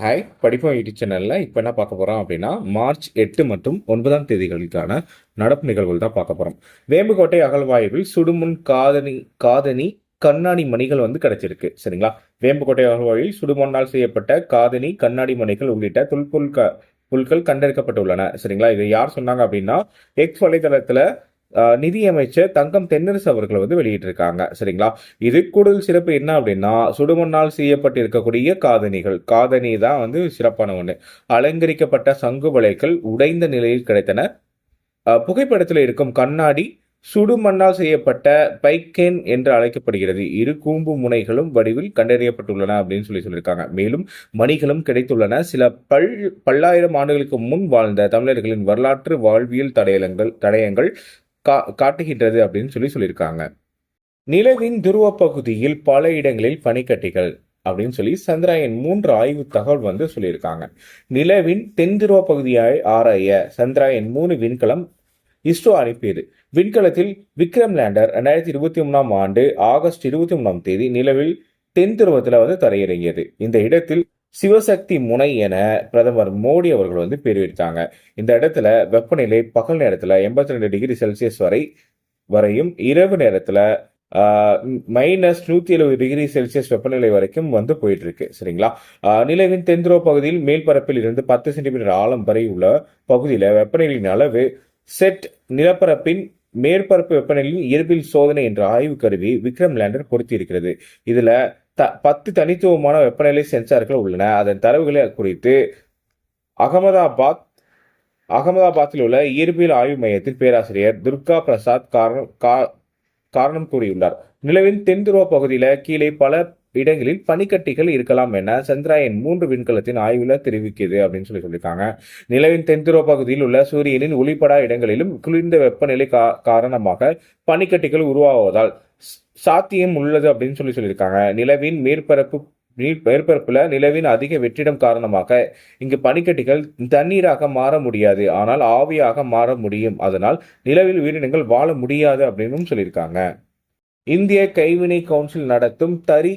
Hi படிப்போம் YouTube சேனலில் இப்போ என்ன பார்க்க போகிறோம் அப்படின்னா மார்ச் எட்டு மற்றும் ஒன்பதாம் தேதிகளுக்கான நடப்பு நிகழ்வுகள் தான் பார்க்க போகிறோம் வேம்புக்கோட்டை அகழ்வாய்வில் சுடுமுன் காதணி காதணி கண்ணாடி மணிகள் வந்து கிடைச்சிருக்கு. சரிங்களா? வேம்புக்கோட்டை அகழ்வாயில் சுடுமண்ணால் செய்யப்பட்ட காதணி கண்ணாடி மணிகள் உள்ளிட்ட தொல்பொருள் க பொருட்கள் கண்டெடுக்கப்பட்டுள்ளன. சரிங்களா? இதை யார் சொன்னாங்க அப்படின்னா எக்ஸ் வலைதளத்தில் நிதியமைச்சர் தங்கம் தென்னரசு அவர்கள் வந்து வெளியிட்டிருக்காங்க. சரிங்களா? இது கூடுதல் சிறப்பு என்ன அப்படின்னா சுடுமண்ணால் செய்யப்பட்டிருக்கக்கூடிய காதணிகள். காதணி தான் வந்து சிறப்பான ஒன்று அலங்கரிக்கப்பட்ட சங்கு வலைகள் உடைந்த நிலையில் கிடைத்தன. புகைப்படத்தில் இருக்கும் கண்ணாடி சுடுமண்ணால் செய்யப்பட்ட பைக்கேன் என்று அழைக்கப்படுகிறது. இரு கூம்பு முனைகளும் வடிவில் கண்டறியப்பட்டுள்ளன அப்படின்னு சொல்லி சொல்லியிருக்காங்க. மேலும் மணிகளும் கிடைத்துள்ளன. சில பல் பல்லாயிரம் ஆண்டுகளுக்கு முன் வாழ்ந்த தமிழர்களின் வரலாற்று வாழ்வியல் தடயங்கள் தடயங்கள் கா காட்டுகின்றது அப்படின்னு சொல்லி சொல்லியிருக்காங்க. நிலவின் துருவ பகுதியில் பல இடங்களில் பனிக்கட்டிகள் அப்படின்னு சொல்லி சந்திராயன் மூன்று ஆய்வு தகவல் வந்து சொல்லியிருக்காங்க. நிலவின் தென் துருவ பகுதியை ஆராய சந்திராயன் மூணு விண்கலம் இஸ்ரோ அனுப்பியது. விண்கலத்தில் விக்ரம் லேண்டர் ரெண்டாயிரத்தி இருபத்தி மூணாம் ஆண்டு ஆகஸ்ட் இருபத்தி மூணாம் தேதி நிலவில் தென் துருவத்தில் வந்து தரையிறங்கியது. இந்த இடத்தில் சிவசக்தி முனை என பிரதமர் மோடி அவர்கள் வந்து பேர் இந்த இடத்துல வெப்பநிலை பகல் நேரத்தில் எண்பத்தி ரெண்டு டிகிரி செல்சியஸ் வரை வரையும் இரவு நேரத்தில் மைனஸ் நூற்றி எழுபது டிகிரி செல்சியஸ் வெப்பநிலை வரைக்கும் வந்து போயிட்டு இருக்கு சரிங்களா நிலவின் தென்துரோ பகுதியில் மேல்பரப்பில் இருந்து பத்து சென்டிமீட்டர் ஆழம் வரை உள்ள பகுதியில் வெப்பநிலையின் அளவு செட் நிலப்பரப்பின் மேற்பரப்பு வெப்பநிலையின் இயற்பியல் சோதனை என்ற ஆய்வு கருவி விக்ரம் லேண்டர் பொருத்தி இருக்கிறது இதுல த பத்து தனித்துவமான வெப்பநிலை சென்சார்கள் உள்ளன. அதன் தரவுகளை குறித்து அகமதாபாத் அகமதாபாத்தில் உள்ள இயற்பியல் ஆய்வு மையத்தில் பேராசிரியர் துர்கா பிரசாத் காரணம் கா- காரணம் கூறியுள்ளார். நிலவின் தென்துருவ பகுதியில கீழே பல இடங்களில் பனிக்கட்டிகள் இருக்கலாம் என சந்திராயன் மூன்று விண்கலத்தின் ஆய்வுல தெரிவிக்குது அப்படின்னு சொல்லி சொல்லியிருக்காங்க. நிலவின் தென்துருவ பகுதியில் உள்ள சூரியனின் ஒளிப்படா இடங்களிலும் குளிர்ந்த வெப்பநிலை கா- காரணமாக பனிக்கட்டிகள் உருவாவதால் சாத்தியம் உள்ளது அப்படின்னு சொல்லி சொல்லியிருக்காங்க. நிலவின் மேற்பரப்பு நீர் மேற்பரப்பில் நிலவின் அதிக வெற்றிடம் காரணமாக இங்கு பனிக்கட்டிகள் தண்ணீராக மாற முடியாது. ஆனால் ஆவியாக மாற முடியும். அதனால் நிலவில் உயிரினங்கள் வாழ முடியாது அப்படின்னு சொல்லியிருக்காங்க. இந்திய கைவினை கவுன்சில் நடத்தும் தறி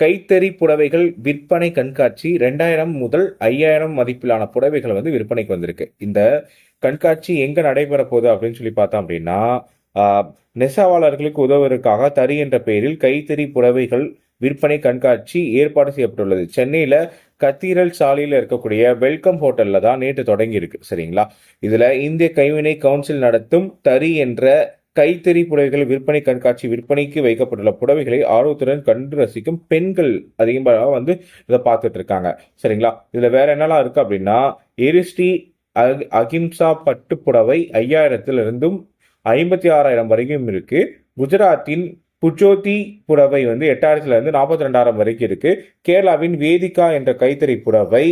கைத்தறி புடவைகள் விற்பனை கண்காட்சி ரெண்டாயிரம் முதல் ஐயாயிரம் மதிப்பிலான புடவைகள் வந்து விற்பனைக்கு வந்திருக்கு. இந்த கண்காட்சி எங்கே நடைபெற போகுது அப்படின்னு சொல்லி பார்த்தோம் அப்படின்னா நெசவாளர்களுக்கு உதவுவதற்காக தறி என்ற பெயரில் கைத்தறி புடவைகள் விற்பனை கண்காட்சி ஏற்பாடு செய்யப்பட்டுள்ளது. சென்னையில கத்தீரல் சாலையில் இருக்கக்கூடிய வெல்கம் ஹோட்டல்ல தான் நேற்று தொடங்கி இருக்கு சரிங்களா? இதுல இந்திய கைவினை கவுன்சில் நடத்தும் தறி என்ற கைத்தறி புடவைகள் விற்பனை கண்காட்சி விற்பனைக்கு வைக்கப்பட்டுள்ள புடவைகளை ஆர்வத்துடன் கண்டு ரசிக்கும் பெண்கள் அதிகமாக வந்து இதை பார்த்துட்டு இருக்காங்க. சரிங்களா? இதுல வேற என்னெல்லாம் இருக்கு அப்படின்னா எரிஸ்டி அகிம்சா பட்டு புடவை ஐயாயிரத்திலிருந்தும் ஐம்பத்தி ஆறாயிரம் வரைக்கும் இருக்கு. குஜராத்தின் புஜோதி புடவை வந்து எட்டாயிரத்துலேருந்து நாற்பத்தி ரெண்டாயிரம் வரைக்கும் இருக்கு. கேரளாவின் வேதிகா என்ற கைத்தறி புடவை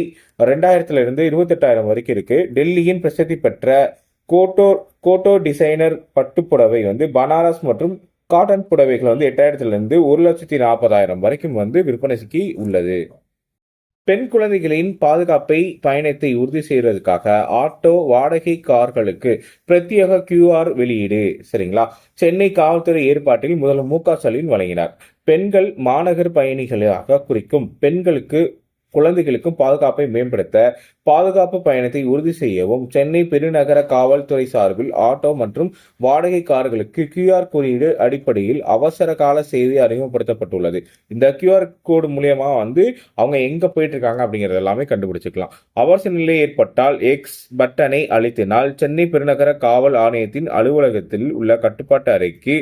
ரெண்டாயிரத்துலேருந்து இருபத்தெட்டாயிரம் வரைக்கும் இருக்குது டெல்லியின் பிரசித்தி பெற்ற கோட்டோ கோட்டோ டிசைனர் பட்டுப்புடவை வந்து பனாரஸ் மற்றும் காட்டன் புடவைகள் வந்து எட்டாயிரத்துலேருந்து ஒரு லட்சத்தி நாற்பதாயிரம் வரைக்கும் வந்து விற்பனைக்கு உள்ளது. பெண் குழந்தைகளின் பாதுகாப்பை பயணத்தை உறுதி செய்வதற்காக ஆட்டோ வாடகை கார்களுக்கு பிரத்யேக கியூஆர் வெளியீடு. சரிங்களா? சென்னை காவல்துறை ஏற்பாட்டில் முதல்வர் மு க ஸ்டாலின் வழங்கினார். பெண்கள் மாநகர் பயணிகளாக குறிக்கும் பெண்களுக்கு குழந்தைகளுக்கும் பாதுகாப்பை மேம்படுத்த பாதுகாப்பு பயணத்தை உறுதி செய்யவும் சென்னை பெருநகர காவல்துறை சார்பில் ஆட்டோ மற்றும் வாடகை கார்களுக்கு கியூஆர் குறியீடு அடிப்படையில் அவசர கால செய்தி அறிமுகப்படுத்தப்பட்டுள்ளது. இந்த கியூஆர் கோடு மூலியமா வந்து அவங்க எங்க போயிட்டு இருக்காங்க அப்படிங்கறது எல்லாமே கண்டுபிடிச்சுக்கலாம். அவசர நிலை ஏற்பட்டால் எக்ஸ் பட்டனை அழுத்தினால் சென்னை பெருநகர காவல் ஆணையத்தின் அலுவலகத்தில் உள்ள கட்டுப்பாட்டு அறைக்கு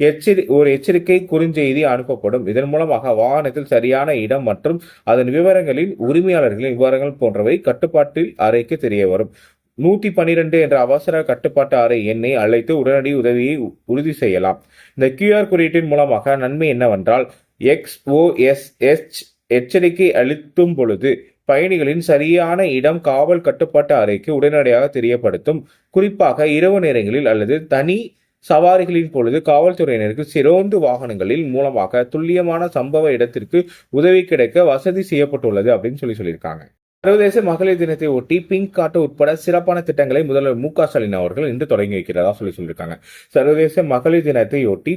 எச்சரி ஒரு எச்சரிக்கை குறுஞ்செய்தி அனுப்பப்படும். இதன் மூலமாக வாகனத்தில் சரியான இடம் மற்றும் அதன் விவரங்களின் உரிமையாளர்களின் விவரங்கள் போன்றவை கட்டுப்பாட்டில் அறைக்கு தெரிய வரும். நூத்தி பன்னிரெண்டு என்ற அவசர கட்டுப்பாட்டு அறை எண்ணை அழைத்து உடனடி உதவியை உறுதி செய்யலாம். இந்த கியூஆர் குறியீட்டின் மூலமாக நன்மை என்னவென்றால் எக்ஸ்ஓஎஸ்எச் எச்சரிக்கை அளித்தும் பொழுது பயணிகளின் சரியான இடம் காவல் கட்டுப்பாட்டு அறைக்கு உடனடியாக தெரியப்படுத்தும். குறிப்பாக இரவு நேரங்களில் அல்லது தனி சவாரிகளின் பொழுது காவல்துறையினருக்கு சிரோந்து வாகனங்களில் மூலமாக துல்லியமான சம்பவ இடத்திற்கு உதவி கிடைக்க வசதி செய்யப்பட்டுள்ளது அப்படின்னு சொல்லி சொல்லியிருக்காங்க. சர்வதேச மகளிர் தினத்தை ஒட்டி பிங்க் காட்டு உட்பட சிறப்பான திட்டங்களை முதல்வர் மு க ஸ்டாலின் அவர்கள் இன்று தொடங்கி வைக்கிறதா சொல்லி சொல்லியிருக்காங்க. சர்வதேச மகளிர் தினத்தை ஒட்டி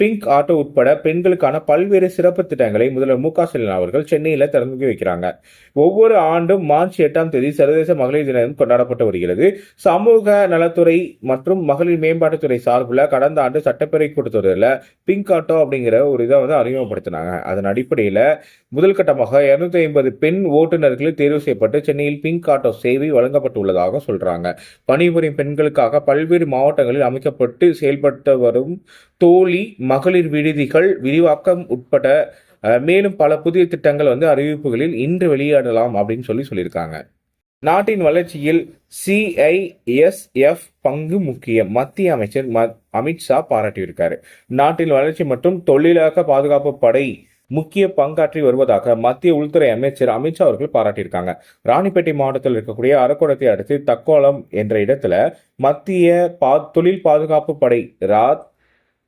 பிங்க் ஆட்டோ உட்பட பெண்களுக்கான பல்வேறு சிறப்பு திட்டங்களை முதல்வர் மு க ஸ்டாலின் அவர்கள் சென்னையில் திறந்து வைக்கிறாங்க. ஒவ்வொரு ஆண்டும் மார்ச் எட்டாம் தேதி சர்வதேச மகளிர் தினம் கொண்டாடப்பட்டு வருகிறது. சமூக நலத்துறை மற்றும் மகளிர் மேம்பாட்டுத்துறை சார்பில் கடந்த ஆண்டு சட்டப்பேரவை கூட்டத்தொடரில் பிங்க் ஆட்டோ அப்படிங்கிற ஒரு இதை வந்து அறிமுகப்படுத்தினாங்க. அதன் அடிப்படையில் முதல் கட்டமாக இருநூத்தி ஐம்பது பெண் ஓட்டுநர்கள் தேர்வு செய்யப்பட்டு சென்னையில் பிங்க் ஆட்டோ சேவை வழங்கப்பட்டுள்ளதாக சொல்றாங்க. பணிபுரியும் பெண்களுக்காக பல்வேறு மாவட்டங்களில் அமைக்கப்பட்டு செயல்பட்டு வரும் தோழி மகளிர் விடுதிகள் விரிவாக்கம் உட்பட மேலும் பல புதிய திட்டங்கள் வந்து அறிவிப்புகளில் இன்று வெளியிடலாம் அப்படின்னு சொல்லி சொல்லியிருக்காங்க. நாட்டின் வளர்ச்சியில் சிஐஎஸ்எஃப் பங்கு முக்கியம். மத்திய அமைச்சர் அமித்ஷா பாராட்டியிருக்காரு. நாட்டின் வளர்ச்சி மற்றும் தொழிலாக பாதுகாப்பு படை முக்கிய பங்காற்றி வருவதாக மத்திய உள்துறை அமைச்சர் அமித்ஷா அவர்கள் பாராட்டியிருக்காங்க. ராணிப்பேட்டை மாவட்டத்தில் இருக்கக்கூடிய அரக்கோணத்தை அடுத்து தக்கோலம் என்ற இடத்துல மத்திய பா தொழில் பாதுகாப்பு படை ரா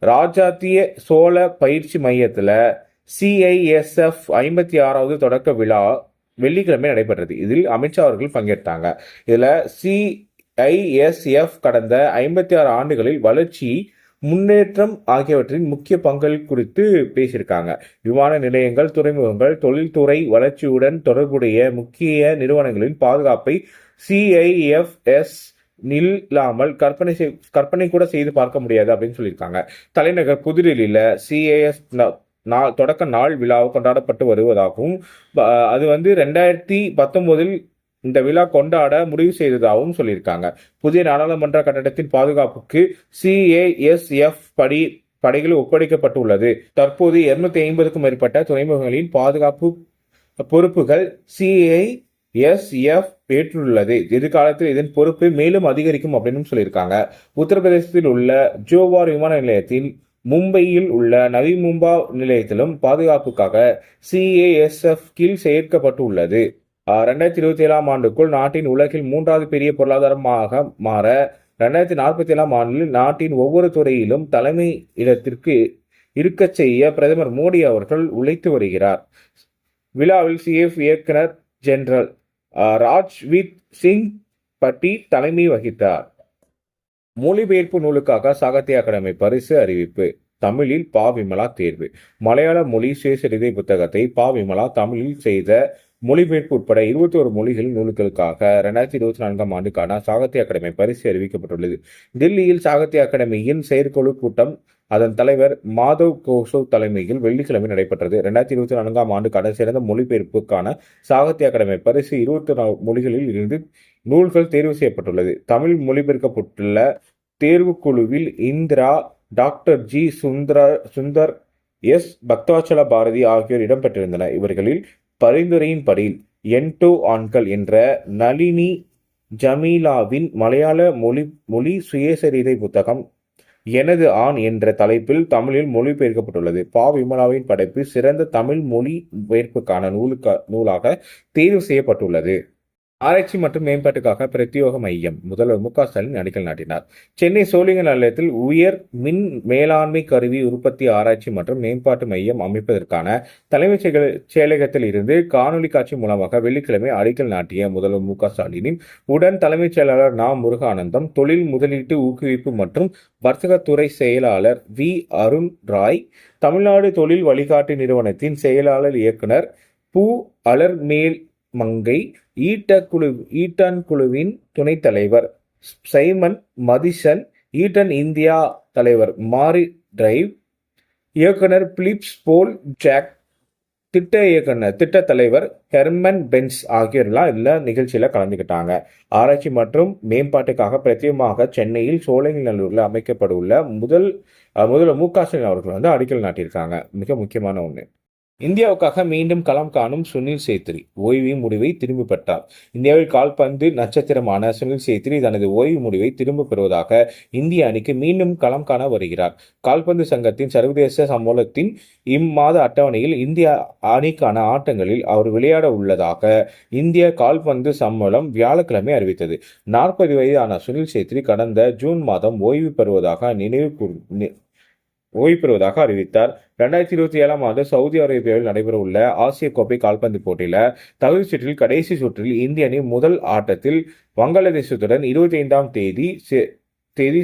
ராஜாத்திய சோழ பயிற்சி மையத்தில் சிஐஎஸ்எஃப் ஐம்பத்தி ஆறாவது தொடக்க விழா வெள்ளிக்கிழமை நடைபெற்றது. இதில் அமித்ஷா அவர்கள் பங்கேற்றாங்க. இதில் சிஐஎஸ்எஃப் கடந்த ஐம்பத்தி ஆறு ஆண்டுகளில் வளர்ச்சி முன்னேற்றம் ஆகியவற்றின் முக்கிய பங்கள் குறித்து பேசியிருக்காங்க. விமான நிலையங்கள் துறைமுகங்கள் தொழில்துறை வளர்ச்சியுடன் தொடர்புடைய முக்கிய நிறுவனங்களின் பாதுகாப்பை சிஐஎஃப்எஸ் இல்லாமல் கற்பனை செய் கற்பனை கூட செய்து பார்க்க முடியாது அப்படின்னு சொல்லியிருக்காங்க. தலைநகர் புதுடில்லியில் சிஏஎஸ் நாள் தொடக்க நாள் விழா கொண்டாடப்பட்டு வருவதாகவும் ப- அது வந்து ரெண்டாயிரத்தி பத்தொன்பதில் இந்த விழா கொண்டாட முடிவு செய்ததாகவும் சொல்லியிருக்காங்க. புதிய நாடாளுமன்ற கட்டடத்தின் பாதுகாப்புக்கு சிஏஎஸ்எஃப் படி படைகள் ஒப்படைக்கப்பட்டுள்ளது. தற்போது இருநூத்தி ஐம்பதுக்கும் மேற்பட்ட துறைமுகங்களின் பாதுகாப்பு பொறுப்புகள் சிஐ எஸ்எஃப் ஏற்றுள்ளது. எதிர்காலத்தில் இதன் பொறுப்பு மேலும் அதிகரிக்கும் அப்படின்னு சொல்லியிருக்காங்க. உத்தரப்பிரதேசத்தில் உள்ள ஜோவார் விமான நிலையத்தில் மும்பையில் உள்ள நவி மும்பா நிலையத்திலும் பாதுகாப்புக்காக சிஏஎஸ்எஃப் கீழ் சேர்க்கப்பட்டுள்ளது உள்ளது ரெண்டாயிரத்தி இருபத்தி ஏழாம் ஆண்டுக்குள் நாட்டின் உலகில் மூன்றாவது பெரிய பொருளாதாரமாக மாற ரெண்டாயிரத்தி நாற்பத்தி ஏழாம் ஆண்டில் நாட்டின் ஒவ்வொரு துறையிலும் தலைமை இடத்திற்கு இருக்கச் செய்ய பிரதமர் மோடி அவர்கள் உழைத்து வருகிறார். விழாவில் சிஎஃப் இயக்குனர் ஜெனரல் ராஜ்வித் ராஜ்வீத் சிங் பட்டி தலைமை வகித்தார். மொழிபெயர்ப்பு நூலுக்காக சாகித்ய அகாடமி பரிசு அறிவிப்பு தமிழில் பா விமலா தேர்வு. மலையாள மொழி சுயசரிதை புத்தகத்தை பா விமலா தமிழில் செய்த மொழிபெயர்ப்பு உட்பட இருபத்தி ஒரு மொழிகள் நூல்களுக்காக ரெண்டாயிரத்தி இருபத்தி நான்காம் ஆண்டுக்கான சாகித்ய அகாடமி பரிசு அறிவிக்கப்பட்டுள்ளது. தில்லியில் சாகித்ய அகாடமியின் செயற்குழு கூட்டம் அதன் தலைவர் மாதவ் கோஷவ் தலைமையில் வெள்ளிக்கிழமை நடைபெற்றது. ரெண்டாயிரத்தி இருபத்தி நான்காம் ஆண்டுக்கான சிறந்த மொழிபெயர்ப்புக்கான சாகித்ய அகாடமி பரிசு இருபத்தி நாலு மொழிகளில் இருந்து நூல்கள் தேர்வு செய்யப்பட்டுள்ளது. தமிழ் மொழிபெயர்க்கப்பட்டுள்ள தேர்வுக்குழுவில் Indira doctor G Sundara Sundar S Bhaktavatsala Bharathi ஆகியோர் இடம்பெற்றிருந்தனர். இவர்களில் பரிந்துரையின்படி என்டோ ஆண்கள் என்ற நளினி ஜமீலாவின் மலையாள மொழி மொழி சுயசரிதை புத்தகம் எனது ஆண் என்ற தலைப்பில் தமிழில் மொழிபெயர்க்கப்பட்டுள்ளது. பா. விமலாவின் படைப்பு சிறந்த தமிழ் மொழி பெயர்ப்புக்கான நூலுக்க நூலாக தேர்வு செய்யப்பட்டுள்ளது. ஆராய்ச்சி மற்றும் மேம்பாட்டுக்காக பிரத்யோக மையம் முதல்வர் மு க ஸ்டாலின் அடிக்கல் நாட்டினார். சென்னை சோழிங்கர் நிலையத்தில் உயர் மின் மேலாண்மை கருவி உற்பத்தி ஆராய்ச்சி மற்றும் மேம்பாட்டு மையம் அமைப்பதற்கான தலைமைச் செயல- செயலகத்தில் இருந்து காணொலி காட்சி மூலமாக வெள்ளிக்கிழமை அடிக்கல் நாட்டிய முதல்வர் மு க ஸ்டாலினின் உடன் தலைமைச் செயலாளர் நா. முருகானந்தம் தொழில் முதலீட்டு ஊக்குவிப்பு மற்றும் வர்த்தகத்துறை செயலாளர் வி. அருண் ராய் தமிழ்நாடு தொழில் வழிகாட்டு நிறுவனத்தின் செயலாளர் இயக்குனர் பு. அலர்மேல் மங்கை ஈட்ட குழு ஈட்டான் குழுவின் துணைத் தலைவர். சைமன் மதிசன் ஈட்டன் இந்தியா தலைவர். மாரி டிரைவ். இயக்குனர் பிலிப்ஸ் போல் ஜாக். திட்ட இயக்குனர் திட்ட தலைவர் ஹெர்மன் பென்ஸ் ஆகியோர்லாம் இதில் நிகழ்ச்சியில் கலந்துக்கிட்டாங்க ஆராய்ச்சி மற்றும் மேம்பாட்டுக்காக பிரத்யேகமாக சென்னையில் சோழங்கநல்லூரில் அமைக்கப்படவுள்ள முதல் முதல்வர் மு க ஸ்டாலின் அவர்கள் வந்து அடிக்கல் நாட்டியிருக்காங்க. மிக முக்கியமான ஒன்று இந்தியாவுக்காக மீண்டும் களம் காணும் சுனில் சேத்ரி. ஓய்வு முடிவை திரும்பி பெற்றார். இந்தியாவில் கால்பந்து நட்சத்திரமான சுனில் சேத்ரி தனது ஓய்வு முடிவை திரும்பப் பெறுவதாக இந்திய அணிக்கு மீண்டும் களம் காண வருகிறார். கால்பந்து சங்கத்தின் சர்வதேச சம்பளத்தின் இம்மாத அட்டவணையில் இந்திய அணிக்கான ஆட்டங்களில் அவர் விளையாட உள்ளதாக இந்திய கால்பந்து சம்பளம் வியாழக்கிழமை அறிவித்தது. நாற்பது வயதான சுனில் சேத்ரி கடந்த ஜூன் மாதம் ஓய்வு பெறுவதாக நினைவு ஓய்வு பெறுவதாக அறிவித்தார். ரெண்டாயிரத்தி இருபத்தி ஏழாம் ஆண்டு சவுதி அரேபியாவில் நடைபெறவுள்ள ஆசிய கோப்பை கால்பந்து போட்டியில தகுதிச் சுற்றில் கடைசி சுற்றில் இந்திய அணி முதல் ஆட்டத்தில் வங்காளதேசத்துடன் இருபத்தி ஐந்தாம் தேதி தேதி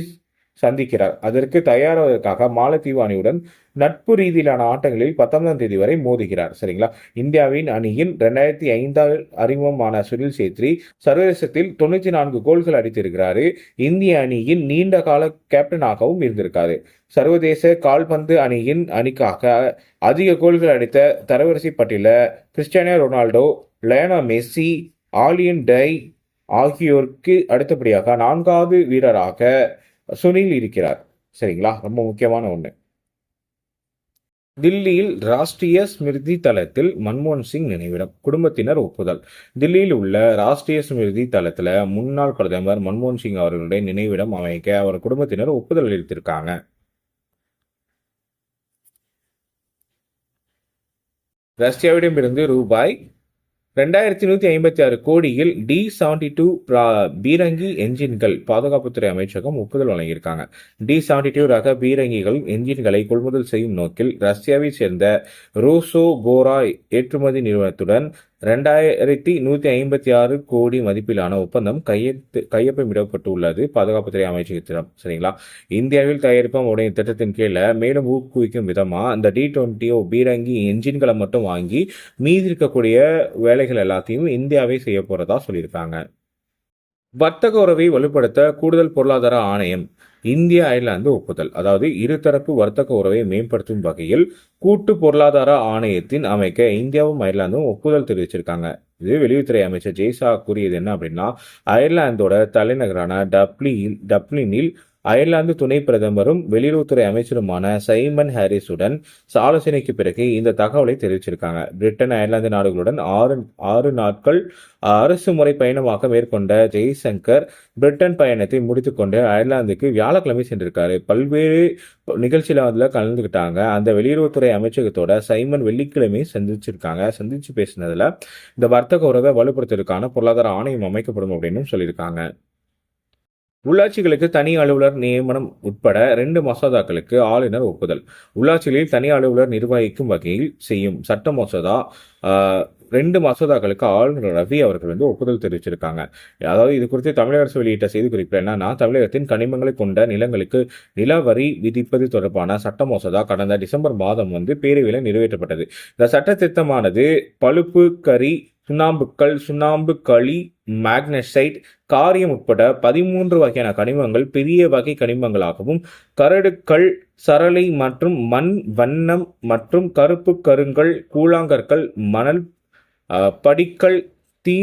சந்திக்கிறார். அதற்கு தயாராவதற்காக மாலத்தீவு அணியுடன் நட்பு ரீதியிலான ஆட்டங்களில் பத்தொன்பதாம் தேதி வரை மோதுகிறார். சரிங்களா? இந்தியாவின் அணியின் ரெண்டாயிரத்தி ஐந்தால் அறிமுகமான சுனில் சேத்ரி சர்வதேசத்தில் தொண்ணூற்றி நான்கு கோல்கள் அடித்திருக்கிறாரு. இந்திய அணியின் நீண்ட கால கேப்டனாகவும் இருந்திருக்காரு. சர்வதேச கால்பந்து அணியின் அணிக்காக அதிக கோல்கள் அடித்த தரவரிசை பட்டியல Cristiano Ronaldo Lionel Messi Ali Daei ஆகியோருக்கு அடுத்தபடியாக நான்காவது வீரராக சுனில் இருக்கிறார். சரிங்களா? ரொம்ப முக்கியமான ஒன்று தில்லியில் ராஷ்டிரிய ஸ்மிருதி தளத்தில் மன்மோகன் சிங் நினைவிடம். குடும்பத்தினர் ஒப்புதல். தில்லியில் உள்ள ராஷ்டிரிய ஸ்மிருதி தளத்தில் முன்னாள் பிரதமர் மன்மோகன் சிங் அவர்களுடைய நினைவிடம் அமைக்க அவர் குடும்பத்தினர் ஒப்புதல் அளித்திருக்காங்க. ரஷ்யாவிடமிருந்து ரூபாய் ரெண்டாயிரத்தி நூற்றி ஐம்பத்தி ஆறு கோடியில் டி செவன்டி டூ பீரங்கி என்ஜின்கள் பாதுகாப்புத்துறை அமைச்சகம் ஒப்புதல் வழங்கியிருக்காங்க. டி செவன்டி டூ ரக பீரங்கிகள் என்ஜின்களை கொள்முதல் செய்யும் நோக்கில் ரஷ்யாவை சேர்ந்த ரோசோ போரா ஏற்றுமதி நிறுவனத்துடன் ரெண்டாயிரத்தி நூற்றி ஐம்பத்தி ஆறு கோடி மதிப்பிலான ஒப்பந்தம் கையெழுத்து கையொப்பமிடப்பட்டுள்ளது. பாதுகாப்புத்துறை அமைச்சகத்திடம். சரிங்களா? இந்தியாவில் தயாரிப்போம் உடைய திட்டத்தின் கீழே மேலும் ஊக்குவிக்கும் விதமாக அந்த டி டுவெண்ட்டியோ பீரங்கி என்ஜின்களை மட்டும் வாங்கி மீதி இருக்கக்கூடிய வேலைகள் எல்லாத்தையும் இந்தியாவே செய்ய போகிறதா சொல்லியிருக்காங்க. வர்த்தக உறவை வலுப்படுத்த கூடுதல் பொருளாதார ஆணையம் இந்திய அயர்லாந்து ஒப்புதல். அதாவது இருதரப்பு வர்த்தக உறவை மேம்படுத்தும் வகையில் கூட்டு பொருளாதார ஆணையத்தின் அமைக்க இந்தியாவும் அயர்லாந்தும் ஒப்புதல் தெரிவிச்சிருக்காங்க. இது வெளியுறவுத்துறை அமைச்சர் ஜெய்சா கூறியது என்ன அப்படின்னா அயர்லாந்தோட தலைநகரான டப்ளியில் டப்ளினில் அயர்லாந்து துணை பிரதமரும் வெளியுறவுத்துறை அமைச்சருமான சைமன் ஹாரிஸுடன் ஆலோசனைக்கு பிறகு இந்த தகவலை தெரிவிச்சிருக்காங்க. பிரிட்டன் அயர்லாந்து நாடுகளுடன் ஆறு ஆறு நாட்கள் அரசு முறை பயணமாக மேற்கொண்ட ஜெய்சங்கர் பிரிட்டன் பயணத்தை முடித்துக்கொண்டு அயர்லாந்துக்கு வியாழக்கிழமை சென்றிருக்காரு. பல்வேறு நிகழ்ச்சியில் அதில் கலந்துக்கிட்டாங்க. அந்த வெளியுறவுத்துறை அமைச்சகத்தோட சைமன் வெள்ளிக்கிழமை சந்திச்சிருக்காங்க. சந்திச்சு பேசினதுல இந்த வர்த்தக உறவை வலுப்படுத்துவதற்கான பொருளாதார ஆணையம் அமைக்கப்படும் அப்படின்னு சொல்லியிருக்காங்க. உள்ளாட்சிகளுக்கு தனி அலுவலர் நியமனம் உட்பட ரெண்டு மசோதாக்களுக்கு ஆளுநர் ஒப்புதல். உள்ளாட்சிகளில் தனி அலுவலர் நிர்வகிக்கும் வகையில் செய்யும் சட்ட மசோதா ரெண்டு மசோதாக்களுக்கு ஆளுநர் ரவி அவர்கள் வந்து ஒப்புதல் தெரிவிச்சிருக்காங்க. அதாவது இது குறித்து தமிழக அரசு வெளியிட்ட செய்திக்குறிப்பில் என்னன்னா தமிழகத்தின் கனிமங்களை கொண்ட நிலங்களுக்கு நில வரி விதிப்பது தொடர்பான சட்ட மசோதா கடந்த டிசம்பர் மாதம் வந்து பேரவையில் நிறைவேற்றப்பட்டது. இந்த சட்ட திட்டமானது பழுப்பு கரி சுண்ணாம்புக்கல் சுண்ணாம்பு களி மேக்னசைட் காரியம் உட்பட பதிமூன்று வகையான கனிமங்கள் பெரிய வகை கனிமங்களாகவும் கரடுக்கள் சரளை மற்றும் மண் வண்ணம் மற்றும் கருப்பு கருங்கல் கூழாங்கற்கள் மணல் படிக்கல் தீ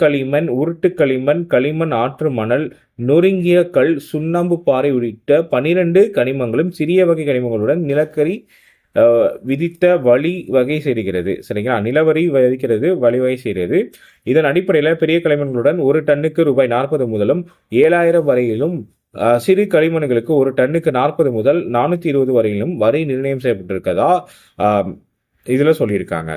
களிமண் உருட்டு களிமண் களிமண் ஆற்று மணல் நொறுங்கிய கல் சுண்ணாம்பு பாறை உள்ளிட்ட பனிரெண்டு கனிமங்களும் சிறிய வகை கனிமங்களுடன் நிலக்கரி விதித்த வழி வகை செய்கிறது. சரிங்களா? நிலவரி விதிக்கிறது வழிவகை செய்கிறது. இதன் அடிப்படையில் பெரிய களிமண்களுடன் ஒரு டன்னுக்கு ரூபாய் நாற்பது முதலும் ஏழாயிரம் வரையிலும் சிறு களிமண்களுக்கு ஒரு டன்னுக்கு நாற்பது முதல் நானூற்றி இருபது வரையிலும் வரி நிர்ணயம் செய்யப்பட்டிருக்கதா? இதில் சொல்லியிருக்காங்க.